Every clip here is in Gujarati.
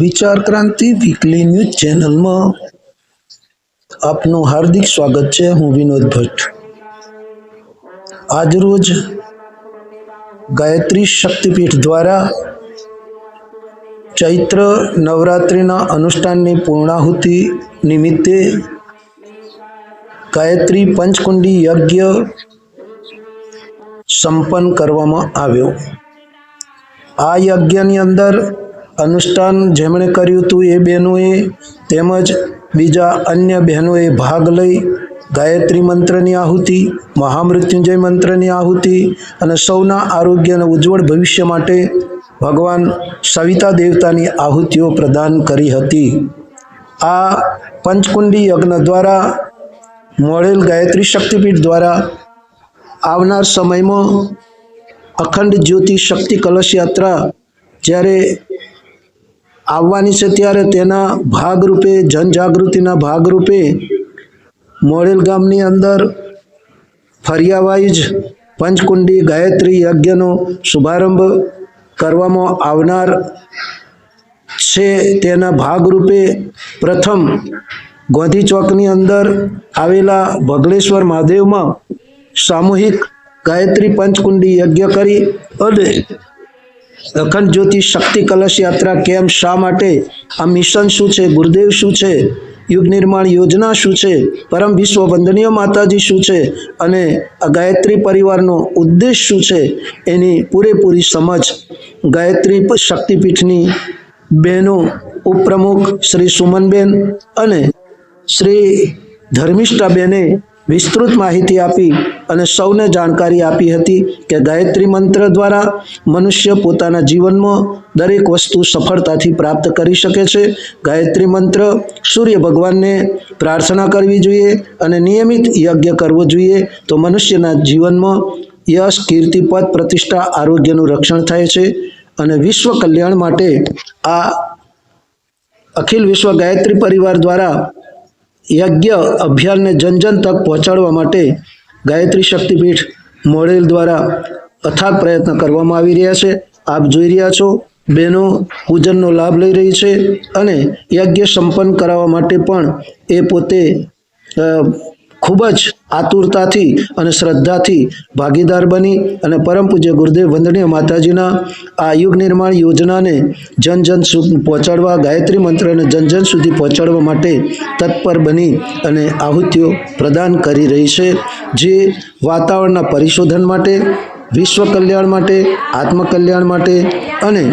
વિચાર ક્રાંતિ વીકલી ન્યૂઝ ચેનલમાં આપનું હાર્દિક સ્વાગત છે, હું વિનોદ ભટ્ટ. આજરોજ ગાયત્રી શક્તિપીઠ દ્વારા ચૈત્ર નવરાત્રિના અનુષ્ઠાનની પૂર્ણાહુતિ નિમિત્તે ગાયત્રી પંચકુંડી યજ્ઞ સંપન્ન કરવામાં આવ્યો. આ યજ્ઞની અંદર અનુષ્ઠાન જેમણે કર્યું હતું એ બહેનોએ તેમજ બીજા અન્ય બહેનોએ ભાગ લઈ ગાયત્રી મંત્રની આહુતિ, મહામૃત્યુંજય મંત્રની આહુતિ અને સૌના આરોગ્ય અને ઉજ્જવળ ભવિષ્ય માટે ભગવાન સવિતા દેવતાની આહુતિઓ પ્રદાન કરી હતી. આ પંચકુંડી યજ્ઞ દ્વારા મળેલ ગાયત્રી શક્તિપીઠ દ્વારા આવનાર સમયમાં અખંડ જ્યોતિ શક્તિ કલશ યાત્રા જ્યારે આવવાની છે ત્યારે તેના ભાગરૂપે, જનજાગૃતિના ભાગરૂપે મોડેલ ગામની અંદર ફરિયાવાઈજ પંચકુંડી ગાયત્રી યજ્ઞનો શુભારંભ કરવામાં આવનાર છે. તેના ભાગરૂપે પ્રથમ ગોંધી ચોકની અંદર આવેલા ભગલેશ્વર મહાદેવમાં સામૂહિક ગાયત્રી પંચકુંડી યજ્ઞ કરી અને અખંડ જ્યોતિ શક્તિ કલશ યાત્રા કેમ? શા માટે? આ મિશન શું છે? ગુરુદેવ શું છે? યુગ નિર્માણ યોજના શું છે? પરમ વિશ્વ વંદનીય માતાજી શું છે? અને આ ગાયત્રી પરિવારનો ઉદ્દેશ શું છે? એની પૂરેપૂરી સમજ ગાયત્રી શક્તિપીઠની બહેનો ઉપપ્રમુખ શ્રી સુમનબેન અને શ્રી ધર્મિષ્ઠાબેને વિસ્તૃત માહિતી આપી અને સૌને જાણકારી આપી હતી કે ગાયત્રી મંત્ર દ્વારા મનુષ્ય પોતાના જીવનમાં દરેક વસ્તુ સફળતાથી પ્રાપ્ત કરી શકે છે. ગાયત્રી મંત્ર, સૂર્ય ભગવાનને પ્રાર્થના કરવી જોઈએ અને નિયમિત યજ્ઞ કરવો જોઈએ તો મનુષ્યના જીવનમાં યશ કીર્તિપદ પ્રતિષ્ઠા, આરોગ્યનું રક્ષણ થાય છે અને વિશ્વ કલ્યાણ માટે આ અખિલ વિશ્વ ગાયત્રી પરિવાર દ્વારા યજ્ઞ અભિયાનને જન જન તક પહોંચાડવા માટે ગાયત્રી શક્તિપીઠ મોડેલ દ્વારા અથાગ પ્રયત્ન કરવામાં આવી રહ્યા છે. આપ જોઈ રહ્યા છો બહેનો પૂજનનો લાભ લઈ રહી છે અને યજ્ઞ સંપન્ન કરાવવા માટે પણ એ પોતે ખૂબ જ આતુરતાથી અને શ્રદ્ધાથી ભાગીદાર બની અને પરમ પૂજ્ય ગુરુદેવ વંદનીય માતાજીના આ યુગ નિર્માણ યોજનાને જન જન સુધી પહોંચાડવા, ગાયત્રી મંત્રને જન જન સુધી પહોંચાડવા માટે તત્પર બની અને આહુતિઓ પ્રદાન કરી રહી છે. જે વાતાવરણના પરિશોધન માટે, વિશ્વ કલ્યાણ માટે આત્મકલ્યાણ માટે અને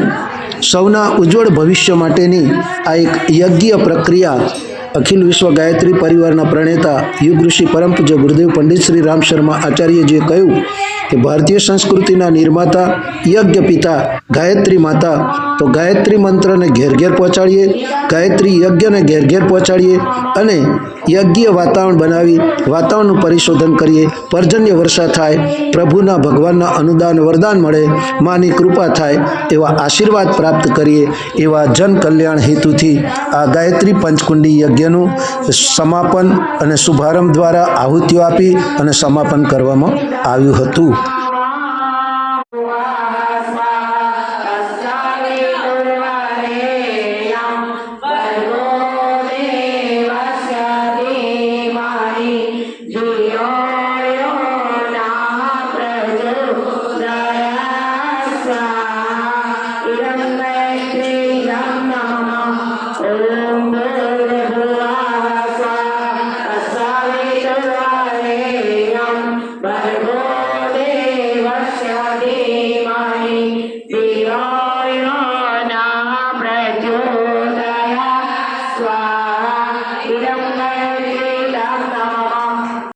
સૌના ઉજ્જવળ ભવિષ્ય માટેની આ એક યજ્ઞ પ્રક્રિયા અખિલ વિશ્વ ગાયત્રી પરિવારના પ્રણેતા યુગ ઋષિ પરમ પૂજ્ય ગુરુદેવ પંડિત શ્રી રામ શર્મા આચાર્યજીએ કહ્યું કે ભારતીય સંસ્કૃતિના નિર્માતા, યજ્ઞ પિતા, ગાયત્રી માતા. તો ગાયત્રી મંત્રને ઘેર ઘેર પહોંચાડીએ, ગાયત્રી યજ્ઞને ઘેર ઘેર પહોંચાડીએ અને યજ્ઞ વાતાવરણ બનાવી, વાતાવરણનું પરિશોધન કરીએ. પર્જન્ય વર્ષા થાય, પ્રભુના ભગવાનના અનુદાન, વરદાન મળે, માની કૃપા થાય એવા આશીર્વાદ પ્રાપ્ત કરીએ એવા જન કલ્યાણ હેતુથી આ ગાયત્રી પંચકુંડી યજ્ઞનું સમાપન અને શુભારંભ દ્વારા આહુતિઓ આપી અને સમાપન કરવામાં આવ્યું હતું.